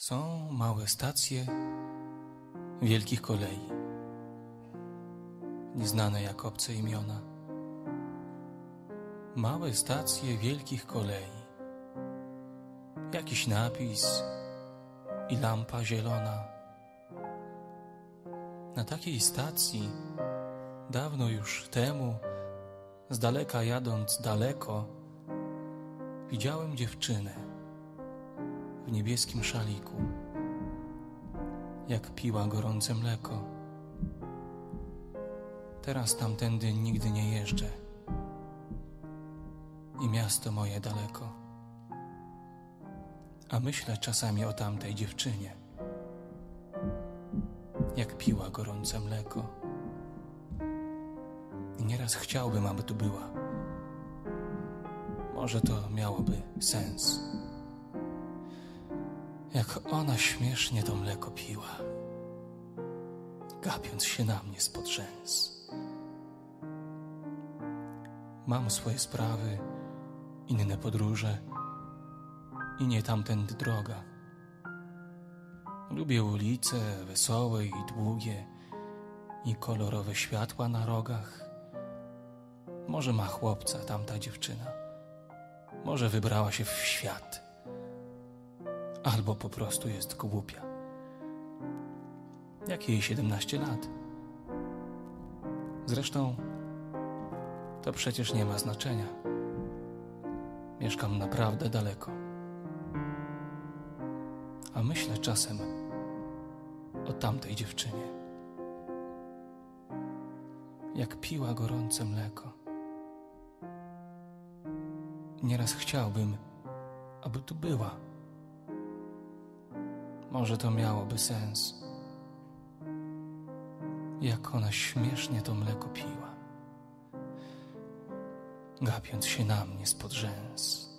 Są małe stacje wielkich kolei, nieznane jak obce imiona. Małe stacje wielkich kolei, jakiś napis i lampa zielona. Na takiej stacji dawno już temu, z daleka jadąc daleko, widziałem dziewczynę w niebieskim szaliku, jak piła gorące mleko. Teraz tamtędy nigdy nie jeżdżę i miasto moje daleko. A myślę czasami o tamtej dziewczynie, jak piła gorące mleko. I nieraz chciałbym, aby tu była. Może to miałoby sens. Jak ona śmiesznie to mleko piła, gapiąc się na mnie spod rzęs. Mam swoje sprawy, inne podróże i nie tamtędy droga. Lubię ulice wesołe i długie i kolorowe światła na rogach. Może ma chłopca tamta dziewczyna. Może wybrała się w świat. Albo po prostu jest głupia. Jak jej 17 lat. Zresztą to przecież nie ma znaczenia. Mieszkam naprawdę daleko. A myślę czasem o tamtej dziewczynie. Jak piła gorące mleko. Nieraz chciałbym, aby tu była. Może to miałoby sens. Jak ona śmiesznie to mleko piła, gapiąc się na mnie spod rzęs.